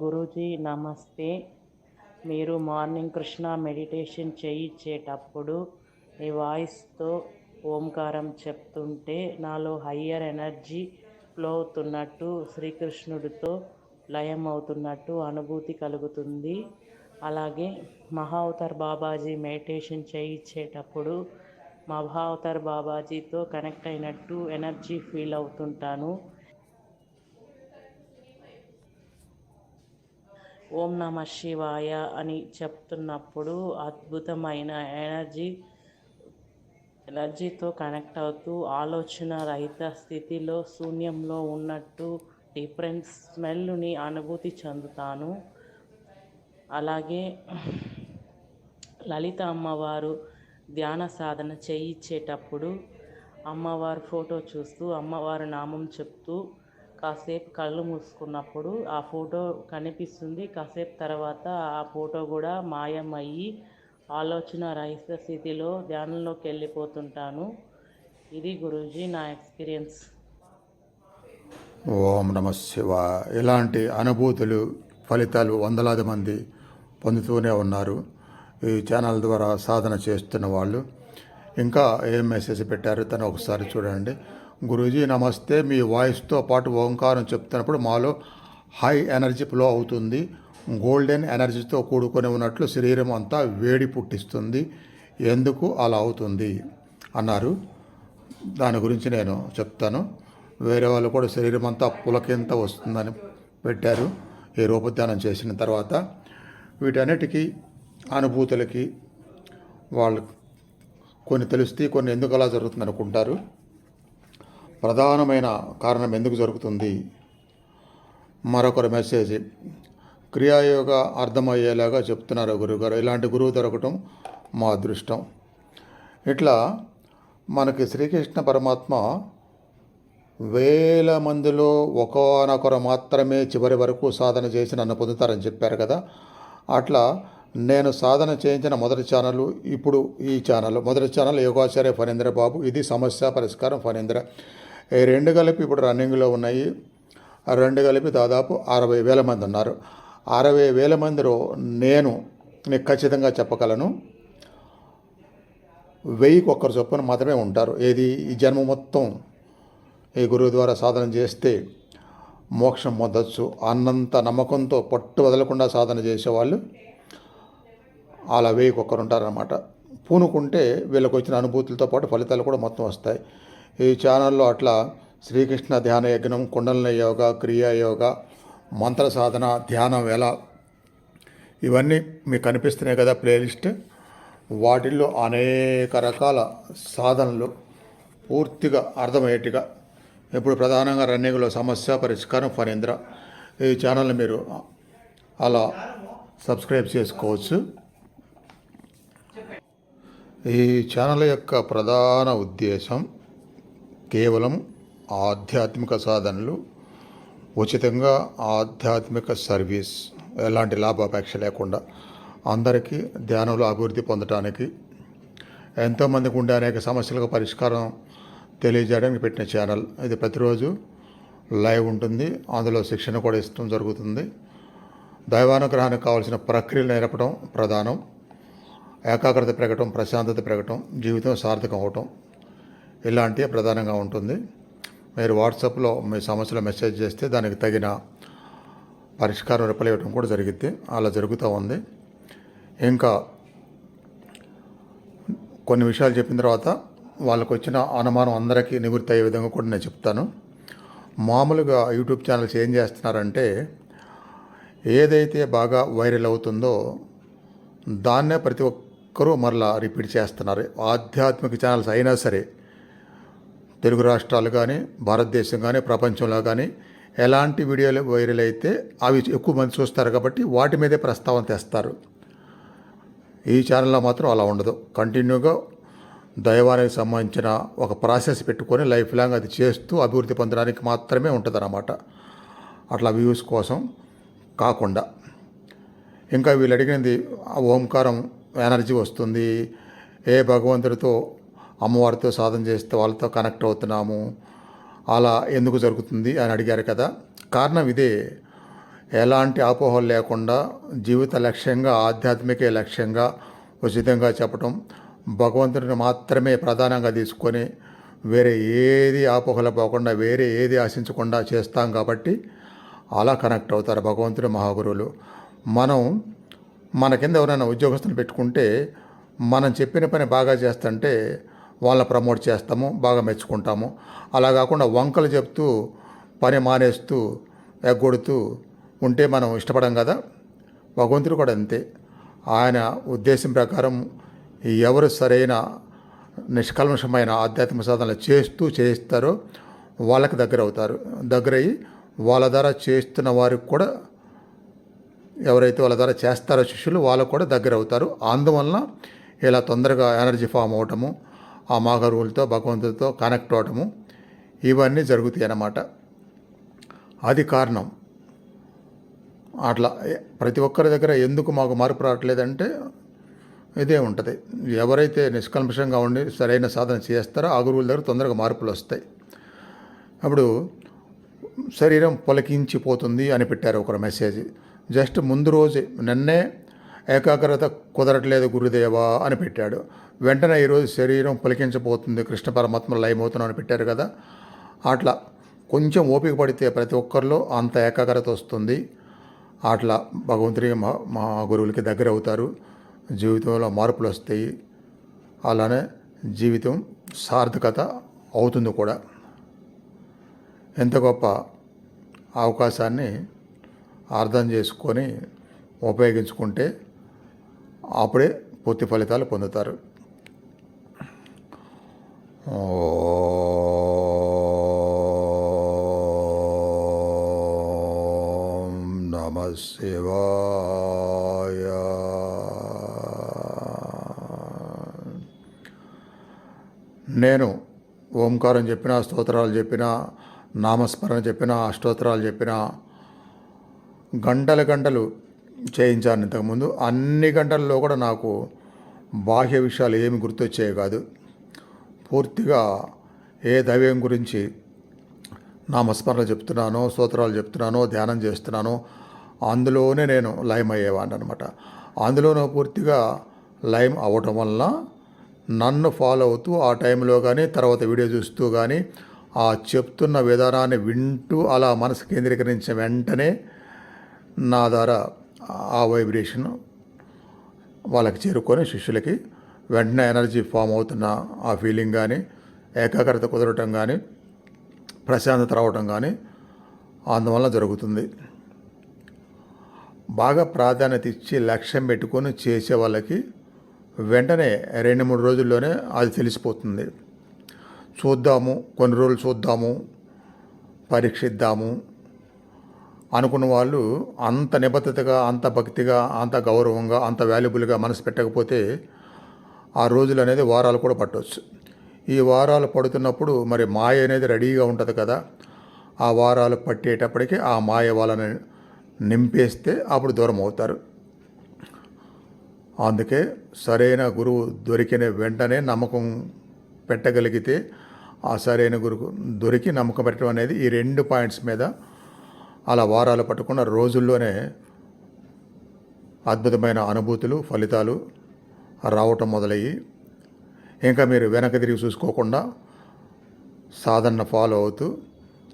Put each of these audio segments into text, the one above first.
గురూజీ నమస్తే. మీరు morning Krishna meditation చేయించేటప్పుడు మీ వాయిస్తో ఓంకారం చెప్తుంటే నాలో హయ్యర్ ఎనర్జీ ఫ్లో అవుతున్నట్టు శ్రీకృష్ణుడితో లయం అవుతున్నట్టు అనుభూతి కలుగుతుంది. అలాగే మహావతార్ బాబాజీ మెడిటేషన్ చేయించేటప్పుడు మహావతార్ బాబాజీతో కనెక్ట్ అయినట్టు ఎనర్జీ ఫీల్ అవుతుంటాను. ఓం నమ శివాయ అని చెప్తున్నప్పుడు అద్భుతమైన ఎనర్జీ ఎనర్జీతో కనెక్ట్ అవుతూ ఆలోచన రహిత స్థితిలో శూన్యంలో ఉన్నట్టు డిఫరెంట్ స్మెల్ని అనుభూతి చెందుతాను. అలాగే లలిత అమ్మవారు ధ్యాన సాధన చేయించేటప్పుడు అమ్మవారి ఫోటో చూస్తూ అమ్మవారి నామం చెప్తూ కాసేపు కళ్ళు మూసుకున్నప్పుడు ఆ ఫోటో కనిపిస్తుంది. కాసేపు తర్వాత ఆ ఫోటో కూడా మాయమయ్యి ఆలోచన రహిత స్థితిలో ధ్యానంలోకి వెళ్ళిపోతుంటాను. ఇది గురూజీ నా ఎక్స్పీరియన్స్. ఓం నమ శివ ఇలాంటి అనుభూతులు ఫలితాలు వందలాది మంది పొందుతూనే ఉన్నారు. ఈ ఛానల్ ద్వారా సాధన చేస్తున్న వాళ్ళు. ఇంకా ఏం మెసేజ్ పెట్టారు? తను ఒకసారి చూడండి. గురూజీ నమస్తే మీ వాయిస్తో పాటు ఓంకారం చెప్తున్నప్పుడు మాలో హై ఎనర్జీ ఫ్లో అవుతుంది. గోల్డెన్ ఎనర్జీతో కూడుకొని ఉన్నట్లు శరీరం అంతా వేడి పుట్టిస్తుంది. ఎందుకు అలా అవుతుంది? అన్నారు. దాని గురించి నేను చెప్తాను. వేరే వాళ్ళు కూడా శరీరం అంతా పులకింత వస్తుందని పెట్టారు. ఈ రూపధ్యానం చేసిన తర్వాత వీటన్నిటికీ అనుభూతులకి వాళ్ళు కొన్ని తెలుస్తాయి కొన్ని ఎందుకు అలా జరుగుతుంది అనుకుంటారు ప్రధానమైన కారణం ఎందుకు జరుగుతుంది? మరొకరు మెసేజ్. క్రియాయోగ అర్థమయ్యేలాగా చెప్తున్నారు గురువుగారు ఇలాంటి గురువు దొరకటం మా అదృష్టం. ఇట్లా మనకి శ్రీకృష్ణ పరమాత్మ వేల మందిలో ఒకనొకరు మాత్రమే చివరి వరకు సాధన చేసి నన్ను పొందుతారని చెప్పారు కదా. అట్లా నేను సాధన చేయించిన మొదటి ఛానల్ ఇప్పుడు ఈ ఛానల్. మొదటి ఛానల్ యోగాచార్య ఫణీంద్ర బాబు ఇది సమస్య పరిష్కారం ఫణీంద్ర. ఈ రెండు కలిపి ఇప్పుడు రన్నింగ్లో ఉన్నాయి. ఆ రెండు కలిపి దాదాపు అరవై వేల మంది ఉన్నారు. అరవై వేల మందిలో నేను నేను ఖచ్చితంగా చెప్పగలను. వెయ్యికి ఒక్కరు చొప్పున మాత్రమే ఉంటారు. ఏది ఈ జన్మ మొత్తం ఈ గురువు ద్వారా సాధన చేస్తే మోక్షం పొందొచ్చు. అన్నంత నమ్మకంతో పట్టు వదలకుండా సాధన చేసేవాళ్ళు అలా వెయ్యికి ఒక్కరు ఉంటారన్నమాట. పూనుకుంటే వీళ్ళకి వచ్చిన అనుభూతులతో పాటు ఫలితాలు కూడా మొత్తం వస్తాయి. ఈ ఛానల్లో అట్లా శ్రీకృష్ణ ధ్యాన యజ్ఞం కుండలిన యోగ క్రియాయోగ మంత్ర సాధన ధ్యానం ఎలా? ఇవన్నీ మీకు కనిపిస్తున్నాయి కదా ప్లేలిస్ట్. వాటిల్లో అనేక రకాల సాధనలు పూర్తిగా అర్థమయ్యేట్టుగా. ఇప్పుడు ప్రధానంగా రన్నింగ్లో సమస్య పరిష్కారం ఫణీంద్ర. ఈ ఛానల్ని మీరు అలా సబ్స్క్రైబ్ చేసుకోవచ్చు. ఈ ఛానల్ యొక్క ప్రధాన ఉద్దేశం కేవలం ఆధ్యాత్మిక సాధనలు ఉచితంగా ఆధ్యాత్మిక సర్వీస్ ఎలాంటి లాభాపేక్ష లేకుండా అందరికీ ధ్యానంలో అభివృద్ధి పొందడానికి ఎంతోమందికి ఉండే అనేక సమస్యలకు పరిష్కారం తెలియజేయడానికి పెట్టిన ఛానల్. ఇది ప్రతిరోజు లైవ్ ఉంటుంది. అందులో శిక్షణ కూడా ఇష్టం జరుగుతుంది. దైవానుగ్రహానికి కావాల్సిన ప్రక్రియలు నేర్పడం ప్రధానం. ఏకాగ్రత పెరగటం ప్రశాంతత పెరగటం జీవితం సార్థకం అవటం. ఇలాంటివి ప్రధానంగా ఉంటుంది. మీరు వాట్సాప్లో మీ సమస్యలు మెసేజ్ చేస్తే దానికి తగిన పరిష్కారం రిప్లై కూడా జరిగింది అలా జరుగుతూ ఉంది. ఇంకా కొన్ని విషయాలు చెప్పిన తర్వాత వాళ్ళకు వచ్చిన అనుమానం అందరికీ నివృత్తి అయ్యే విధంగా కూడా నేను చెప్తాను. మామూలుగా యూట్యూబ్ ఛానల్స్ ఏం చేస్తున్నారంటే ఏదైతే బాగా వైరల్ అవుతుందో దాన్నే ప్రతి ఒక్కరూ మరలా రిపీట్ చేస్తున్నారు. ఆధ్యాత్మిక ఛానల్స్ అయినా సరే తెలుగు రాష్ట్రాలు కానీ భారతదేశం కానీ ప్రపంచంలో కానీ ఎలాంటి వీడియోలు వైరల్ అయితే అవి ఎక్కువ మంది చూస్తారు కాబట్టి వాటి మీదే ప్రస్తావన తెస్తారు. ఈ ఛానల్లో మాత్రం అలా ఉండదు. కంటిన్యూగా దైవానికి సంబంధించిన ఒక ప్రాసెస్ పెట్టుకొని లైఫ్ లాంగ్ అది చేస్తూ అభివృద్ధి పొందడానికి మాత్రమే ఉంటుందన్నమాట. అట్లా వ్యూస్ కోసం కాకుండా. ఇంకా వీళ్ళు అడిగినది ఆ ఓంకారం ఎనర్జీ వస్తుంది ఏ భగవంతుడితో అమ్మవారితో సాధన చేస్తే వాళ్ళతో కనెక్ట్ అవుతున్నాము. అలా ఎందుకు జరుగుతుంది అని అడిగారు కదా. కారణం ఇదే. ఎలాంటి అపోహలు లేకుండా జీవిత లక్ష్యంగా ఆధ్యాత్మికే లక్ష్యంగా ఉచితంగా చెప్పటం భగవంతుడిని మాత్రమే ప్రధానంగా తీసుకొని వేరే ఏది ఆపోహలు పోకుండా వేరే ఏది ఆశించకుండా చేస్తాం కాబట్టి అలా కనెక్ట్ అవుతారు భగవంతుడు మహాగురువులు. మనం మన కింద ఎవరైనా ఉద్యోగస్తులు పెట్టుకుంటే మనం చెప్పిన పని బాగా చేస్తుంటే వాళ్ళని ప్రమోట్ చేస్తాము బాగా మెచ్చుకుంటాము. అలా కాకుండా వంకలు చెప్తూ పని మానేస్తూ ఎగ్గొడుతూ ఉంటే మనం ఇష్టపడం కదా? భగవంతుడు కూడా అంతే. ఆయన ఉద్దేశం ప్రకారం ఎవరు సరైన నిష్కల్మషమైన ఆధ్యాత్మిక సాధనలు చేస్తూ చేయిస్తారో వాళ్ళకి దగ్గర అవుతారు. దగ్గరయ్యి వాళ్ళ ద్వారా చేస్తున్న వారికి కూడా ఎవరైతే వాళ్ళ ద్వారా చేస్తారో శిష్యులు వాళ్ళకు కూడా దగ్గర అవుతారు. అందువలన ఇలా తొందరగా ఎనర్జీ ఫామ్ అవటము ఆ మాగరువులతో భగవంతుడితో కనెక్ట్ అవటము ఇవన్నీ జరుగుతాయి అన్నమాట. అది కారణం. అట్లా ప్రతి ఒక్కరి దగ్గర ఎందుకు మాకు మార్పు రావట్లేదంటే ఇదే ఉంటుంది. ఎవరైతే నిష్కల్మషంగా ఉండి సరైన సాధన చేస్తారో ఆ గురువుల దగ్గర తొందరగా మార్పులు వస్తాయి. అప్పుడు శరీరం పొలకించిపోతుంది అని పెట్టారు ఒకరు మెసేజ్ జస్ట్ ముందు రోజే నిన్నే ఏకాగ్రత కుదరట్లేదు గురుదేవా అని పెట్టాడు. వెంటనే ఈరోజు శరీరం పులికించబోతుంది కృష్ణ పరమాత్మ లయమవుతున్నాం అని పెట్టారు కదా. అట్లా కొంచెం ఓపిక పడితే ప్రతి ఒక్కరిలో అంత ఏకాగ్రత వస్తుంది. అట్లా భగవంతుడి మా గురువులకి దగ్గర అవుతారు. జీవితంలో మార్పులు వస్తాయి. అలానే జీవితం సార్థకత అవుతుంది కూడా. ఎంత గొప్ప అవకాశాన్ని అర్థం చేసుకొని ఉపయోగించుకుంటే అప్పుడే పూర్తి ఫలితాలు పొందుతారు. నమ శివాయ. నేను ఓంకారం చెప్పిన స్తోత్రాలు చెప్పిన నామస్మరణ చెప్పిన అష్టోత్తరాలు చెప్పిన గంటల గంటలు చేయించాను ఇంతకుముందు. అన్ని గంటల్లో కూడా నాకు బాహ్య విషయాలు ఏమి గుర్తొచ్చేవి కాదు. పూర్తిగా ఏ దైవం గురించి నామస్మరణ చెప్తున్నానో స్తోత్రాలు చెప్తున్నానో ధ్యానం చేస్తున్నానో అందులోనే నేను లయం అయ్యేవాడిని అనమాట అందులోనూ పూర్తిగా లయం అవ్వటం వలన నన్ను ఫాలో అవుతూ ఆ టైంలో కానీ తర్వాత వీడియో చూస్తూ కానీ ఆ చెప్తున్న విధానాన్ని వింటూ అలా మనసు కేంద్రీకరించిన వెంటనే నా ద్వారా ఆ వైబ్రేషన్ వాళ్ళకి చేరుకొని శిష్యులకి వెంటనే ఎనర్జీ ఫామ్ అవుతున్న ఆ ఫీలింగ్ కానీ ఏకాగ్రత కుదరటం కానీ ప్రశాంతత రావటం కానీ అందువల్ల జరుగుతుంది. బాగా ప్రాధాన్యత ఇచ్చి లక్ష్యం పెట్టుకొని చేసే వాళ్ళకి వెంటనే రెండు మూడు రోజుల్లోనే అది తెలిసిపోతుంది. చూద్దాము కొన్ని రోజులు చూద్దాము పరీక్షిద్దాము అనుకున్న వాళ్ళు అంత నిబద్ధతగా అంత భక్తిగా అంత గౌరవంగా అంత వాల్యుబుల్గా మనసు పెట్టకపోతే ఆ రోజులు అనేది వారాలు కూడా పట్టవచ్చు ఈ వారాలు పడుతున్నప్పుడు మరి మాయ అనేది రెడీగా ఉంటుంది కదా. ఆ వారాలు పట్టేటప్పటికి ఆ మాయ వాళ్ళని నింపేస్తే అప్పుడు దూరం అవుతారు. అందుకే సరైన గురువు దొరికిన వెంటనే నమ్మకం పెట్టగలిగితే ఆ సరైన గురువు దొరికి నమ్మకం పెట్టడం అనేది ఈ రెండు పాయింట్స్ మీద అలా వారాలు పట్టకుండా రోజుల్లోనే అద్భుతమైన అనుభూతులు ఫలితాలు రావటం మొదలయ్యి ఇంకా మీరు వెనక తిరిగి చూసుకోకుండా సాధన ఫాలో అవుతూ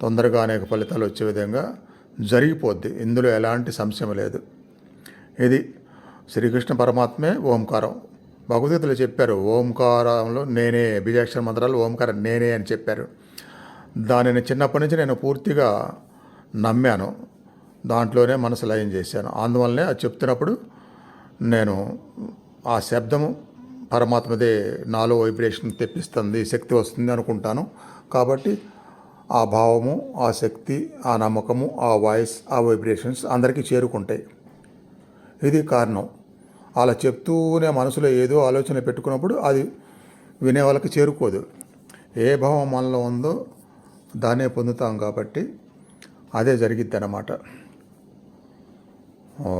తొందరగా అనేక ఫలితాలు వచ్చే విధంగా జరిగిపోద్ది. ఇందులో ఎలాంటి సంశయం లేదు. ఇది శ్రీకృష్ణ పరమాత్మే ఓంకారం. భగవద్గీతలో చెప్పారు ఓంకారంలో నేనే బీజాక్షర మంత్రాలు ఓంకారం నేనే అని చెప్పారు. దానిని చిన్నప్పటి నుంచి నేను పూర్తిగా నమ్మాను. దాంట్లోనే మనసు లయం చేశాను. అందువల్లనే అది చెప్తున్నప్పుడు నేను ఆ శబ్దము పరమాత్మదే నాలో వైబ్రేషన్ తెప్పిస్తుంది శక్తి వస్తుంది అనుకుంటాను. కాబట్టి ఆ భావము ఆ శక్తి ఆ నమ్మకము ఆ వాయిస్ ఆ వైబ్రేషన్స్ అందరికీ చేరుకుంటాయి. ఇది కారణం. అలా చెప్తూనే మనసులో ఏదో ఆలోచన పెట్టుకున్నప్పుడు అది వినే వాళ్ళకి చేరుకోదు. ఏ భావం మనలో ఉందో దాన్నే పొందుతాం కాబట్టి అదే జరిగిద్ది అన్నమాట ఓ